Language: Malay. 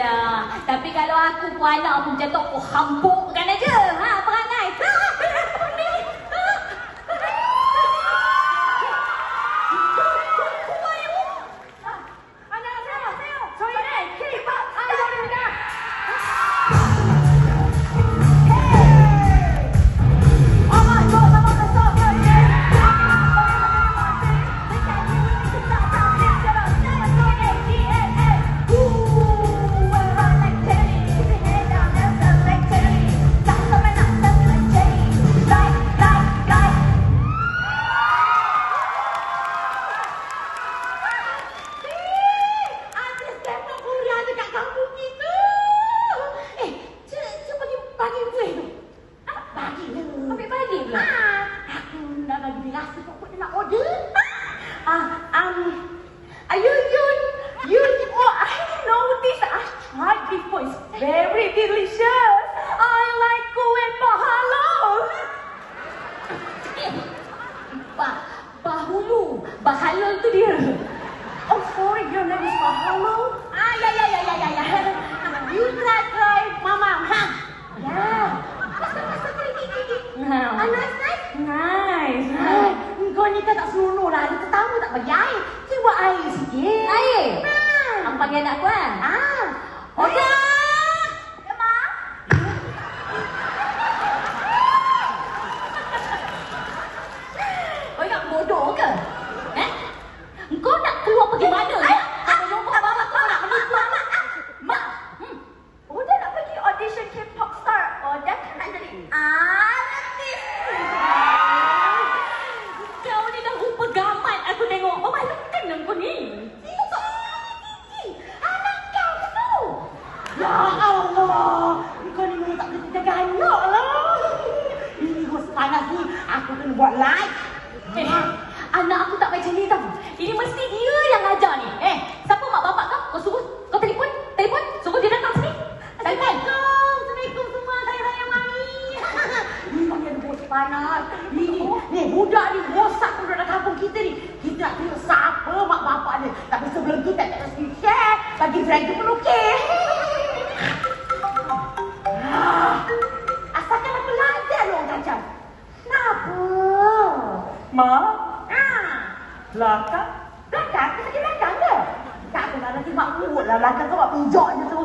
Yelah. Tapi kalau aku pun anak macam tu, aku hambukkan aja. Ha, Pula. Ah, aku dia order. Ah, um, oh, I know. I tried before. It's very delicious. I like kuih pahala. Eh, bah, bahulu. Bahalul tu dia. Oh, sorry, your name is Mahalo. Ah, ya, ya, ya, ya, ya, ya. Nice, nice. Nice. Ah, kau ni kan tak seronok lah. Ada tetamu tak bagi air. Cuba air sikit. Air? Ah. Ang panggil anak aku kan? Ah. Okey. Ma. Kau ingat bodoh ke? Eh? Kau nak keluar pergi mana? Kau lupa bapak kau nak menipu anak. Mak. Hmm. Udah nak pergi audition K-pop star. Dah kan nak jadi artis. Kau ni dah rupa gamat aku tengok. Memalukan lah kau ni. Anak kau tu tu. Ya Allah. Kau ni memang tak boleh jaga anak lah. Ini gua panas ni. Aku kena buat live. Eh, anak aku tak macam ni tau. Ini mesti dia yang ajar ni. Eh, siapa mak bapak kau? Kau suruh, kau telefon, telefon, suruh dia datang sini. Telefon. Assalamualaikum. Assalamualaikum semua. Saya saya mami. Memang dia bos panas. Ni, ni, ni budak ni rosak budak kampung kita ni. Kita nak tengok siapa mak bapak dia. Tapi sebelum tu tak mesti share. Bagi friend tu pun mở. À là các các cái gì cá cắn cái cái cái cái cái cái cái cái cái cái cái cái cái cái như cái